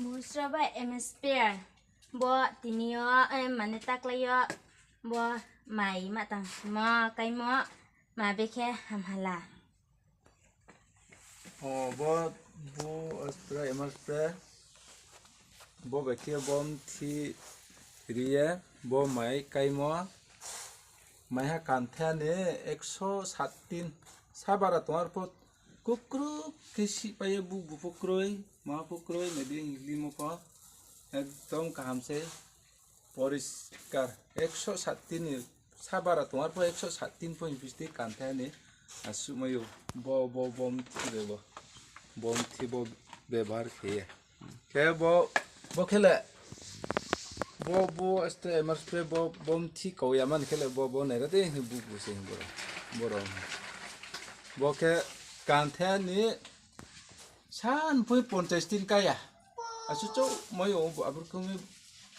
मूसरा एमस्पेयर बो तिनियो एम माने ताकलायो बो माई मातां मो काइमो माबेखे हमहाला बेखे बोम थी रिये बो माई काइमो माया कांथे ने 107 साबारा तोर पोत kukruk kesi paya bu bu pokroy ma pokroy meding limo pa একদম কামছে পরিষ্কার একশো সাত দিন সাবারা তোমার পর একশো সাত দিন পর বিশটি কান্তে আনে আর সময় ব ব বম থিব বম থিব ব্যবহার খেয়ে খেয়ে ব ব খেলে ব ব আসতে আমার স্প্রে ব বম থি কৌ আমার খেলে ব ব নেই রে বুক বসে বড় বড় বকে càng thế ni san pui pon testin kaya asu cho moi o abur kumi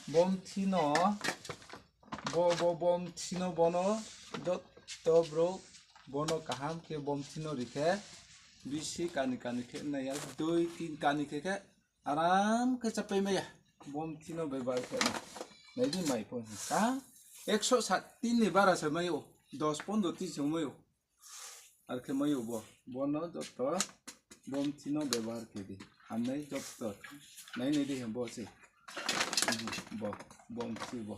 bom thino bo bo bom thino bono dot to bro bono kaham ke bom thino rikhe bisi kani kani ke na ya doi tin kani ke ke aram ke chapai me ya bom thino bebar ke na nai di mai pon ta 107 tin ni bara samai o 10 15 ti samai o আর খে মাইও ব বন যত বোমথিনো ব্যবহার খেদি আমি যত নাই নাই দেখে বসে ব বোমথি ব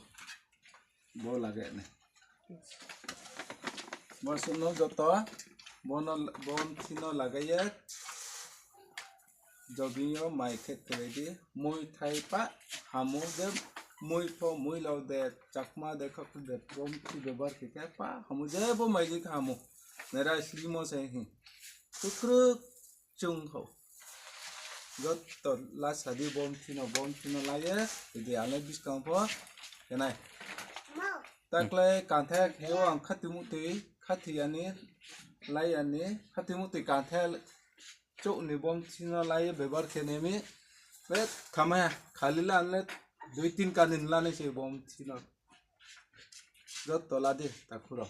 ব। লাগে না। বসুন যত বন বোমথিনো লাগাইয়ে জগিও মাই ক্ষেত্রে দি মই থাই পা হামু দে, মই ফ মই লাও দে, চাকমা দেখ দে বোমথি ব্যবহার খেতে পা হামু যে বো মাই যে হামু। 내가 슬리모세 후크르 중호 gotto la sadi bom tino bom tino la ye idi ale bis kam po kenai takle kanthe kheo am khatimu ti khati yani lai yani khatimu ti kanthe chỗ ni bom tino la ye bebar khene mi ve khama khali la anle dui tin kanin la ne se bom tino gotto la de takuro